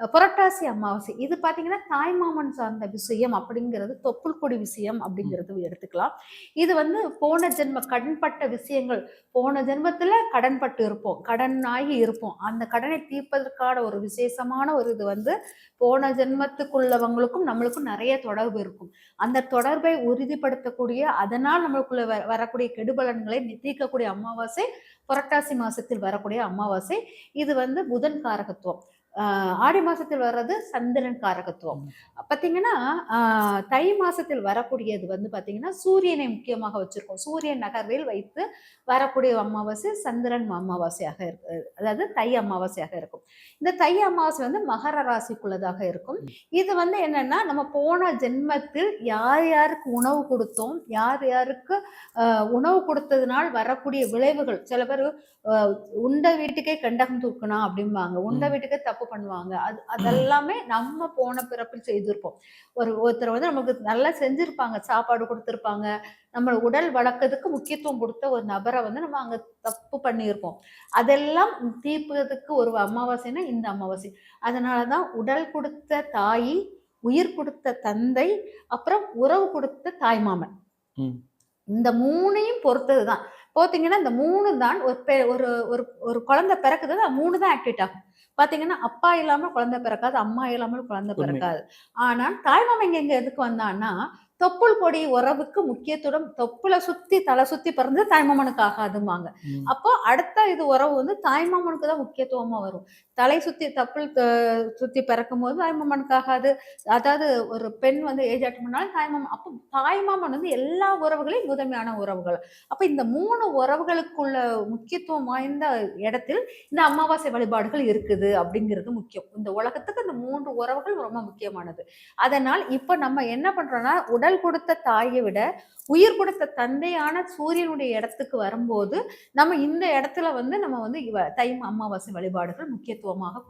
புரட்டாசி அமாவாசை. இது பார்த்தீங்கன்னா தாய்மாமன் சார்ந்த விஷயம் அப்படிங்கிறது தொப்புள் கொடி விஷயம் அப்படிங்கிறது எடுத்துக்கலாம். இது வந்து போன ஜென்ம கடன்பட்ட விஷயங்கள். போன ஜென்மத்துல கடன்பட்டு இருப்போம். கடன் ஆகி இருப்போம். அந்த கடனை தீர்ப்பதற்கான ஒரு விசேஷமான ஒரு இது வந்து போன ஜென்மத்துக்குள்ளவங்களுக்கும் நம்மளுக்கும் நிறைய தொடர்பு இருக்கும். அந்த தொடர்பை உறுதிப்படுத்தக்கூடிய அதனால் நம்மளுக்குள்ள வரக்கூடிய கெடுபலன்களை தீர்க்கக்கூடிய அமாவாசை புரட்டாசி மாசத்தில் வரக்கூடிய அமாவாசை. இது வந்து புதன் காரகத்துவம். ஆடி மாசத்தில் வர்றது சந்திரன் காரகத்துவம். பாத்தீங்கன்னா ஆஹ் தை மாசத்தில் வரக்கூடியது வந்து பாத்தீங்கன்னா சூரியனை முக்கியமாக வச்சிருக்கோம். சூரியன் நகர்வில் வைத்து வரக்கூடிய அமாவாசை சந்திரன் அமாவாசையாக இருக்கு. அதாவது தை அமாவாசையாக இருக்கும். இந்த தை அமாவாசை வந்து மகர ராசிக்குள்ளதாக இருக்கும். இது வந்து என்னன்னா நம்ம போன ஜென்மத்தில் யார் யாருக்கு உணவு கொடுத்தோம் யார் யாருக்கு உணவு கொடுத்ததுனால் வரக்கூடிய விளைவுகள். சில பேர் உண்ட வீட்டுக்கே கண்டகம் தூக்கணும் அப்படிம்பாங்க. உண்ட. வீட்டுக்கே தப்பு பண்ணுவாங்க. அது அதெல்லாமே நம்ம போன பிறப்பில் செய்திருப்போம். ஒரு ஒருத்தர் வந்து நமக்கு நல்லா செஞ்சிருப்பாங்க சாப்பாடு கொடுத்துருப்பாங்க. நம்ம உடல் வளர்க்கறதுக்கு முக்கியத்துவம் கொடுத்த ஒரு நபரை வந்து நம்ம அங்க தப்பு பண்ணியிருப்போம். அதெல்லாம் தீர்ப்பதற்கு ஒரு அமாவாசைன்னா இந்த அமாவாசை. அதனாலதான் உடல் கொடுத்த தாய் உயிர் கொடுத்த தந்தை அப்புறம் உறவு கொடுத்த தாய்மாமன் ம். இந்த மூணையும் பொறுத்தது தான். பார்த்தீங்கன்னா இந்த மூணு தான் ஒரு ஒரு ஒரு குழந்தை பிறக்குது மூணு தான் ஆக்டிவேட் ஆகும். பாத்தீங்கன்னா அப்பா இல்லாம குழந்தை பிறக்காது அம்மா இல்லாமல் குழந்தை. பிறக்காது ஆனா தாய்மாமன் இங்க எங்க எதுக்கு வந்தான்னா தொப்புள் கொடி உறவுக்கு முக்கியத்துவம். தொப்புல சுத்தி தலை சுத்தி பிறந்து தாய்மாமனுக்கு ஆகாதும்பாங்க. ம். அப்போ அடுத்த இது உறவு வந்து தாய்மாமனுக்கு தான் முக்கியத்துவமா வரும். தலை சுத்தி தப்புள் சுத்தி பிறக்கும் போது தாய்மாமனுக்கு ஆகாது. அதாவது ஒரு பெண் வந்து ஏஜ் பண்ணாலும் தாய்மாமன் அப்போ தாய்மாமன் வந்து எல்லா உறவுகளையும் முதன்மையான உறவுகள். அப்ப இந்த மூணு உறவுகளுக்குள்ள முக்கியத்துவம் வாய்ந்த இடத்தில் இந்த அமாவாசை வழிபாடுகள் இருக்குது அப்படிங்கிறது முக்கியம். இந்த உலகத்துக்கு இந்த மூன்று உறவுகள் ரொம்ப முக்கியமானது. அதனால் இப்ப நம்ம என்ன பண்றோம்னா உடல் கொடுத்த தாயை விட உயிர் கொடுத்த தந்தையான சூரியனுடைய இடத்துக்கு வரும்போது நம்ம இந்த இடத்துல வந்து நம்ம வந்து தை அமாவாசை வழிபாடுகள் முக்கியத்துவமாக